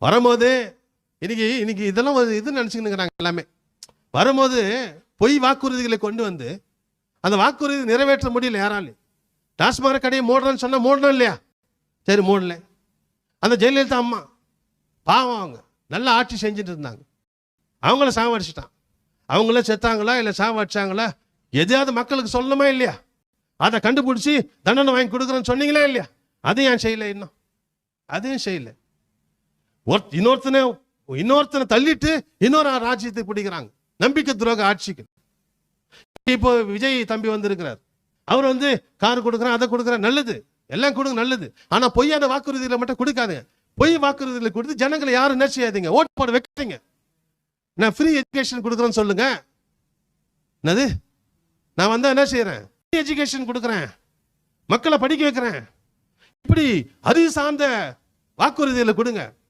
வரும்போது இன்னைக்கு இன்னைக்கு இதெல்லாம் ஒரு இது நினச்சிக்கினுங்கிறாங்க எல்லாமே. வரும்போது பொய் வாக்குறுதிகளை கொண்டு வந்து அந்த வாக்குறுதி நிறைவேற்ற முடியல யாராலையும். டாஸ்மாக கடையை மூடுறேன்னு சொன்னால் மூடணும் இல்லையா? சரி மூடல. அந்த ஜெயலலிதா அம்மா பாவம் அவங்க. நல்ல ஆட்சி செஞ்சுட்டு இருந்தாங்க. அவங்கள சாவடிச்சிட்டான். அவங்கள செத்தாங்களா இல்லை சாவடிச்சாங்களா? எதையாவது மக்களுக்கு சொல்லணுமா இல்லையா? அதை கண்டுபிடிச்சி தண்டனை வாங்கி கொடுக்குறேன்னு சொன்னீங்களா இல்லையா? அதையும் ஏன் செய்யலை இன்னும்? அதையும் செய்யலை. இன்னொருத்தனை இன்னொருத்தனை தள்ளிட்டு இன்னொரு ராஜ்யத்தை பிடிக்கிறாங்க. நம்பிக்கை துரோக ஆட்சிக்கு. இப்போ விஜய் தம்பி வந்திருக்கிறார். அவர் வந்து கார் கொடுக்குறேன் அதை கொடுக்குறேன் நல்லது. எல்லாம் கொடுங்க நல்லது. ஆனால் பொய்யான வாக்குறுதிகளை மட்டும் கொடுக்காதுங்க. பொய் வாக்குறுதிகளை கொடுத்து ஜனங்களை யாரும் என்ன செய்யாதீங்க? ஓட்டு போட வைக்கிறீங்க நான் ஃப்ரீ எஜுகேஷன் கொடுக்குறேன்னு சொல்லுங்க. என்னது? நான் வந்தால் என்ன செய்யறேன் ஃப்ரீ எஜுகேஷன் கொடுக்குறேன். மக்களை படிக்க வைக்கிறேன். இப்படி அறிவு சார்ந்த வாக்குறுதிகளை கொடுங்க.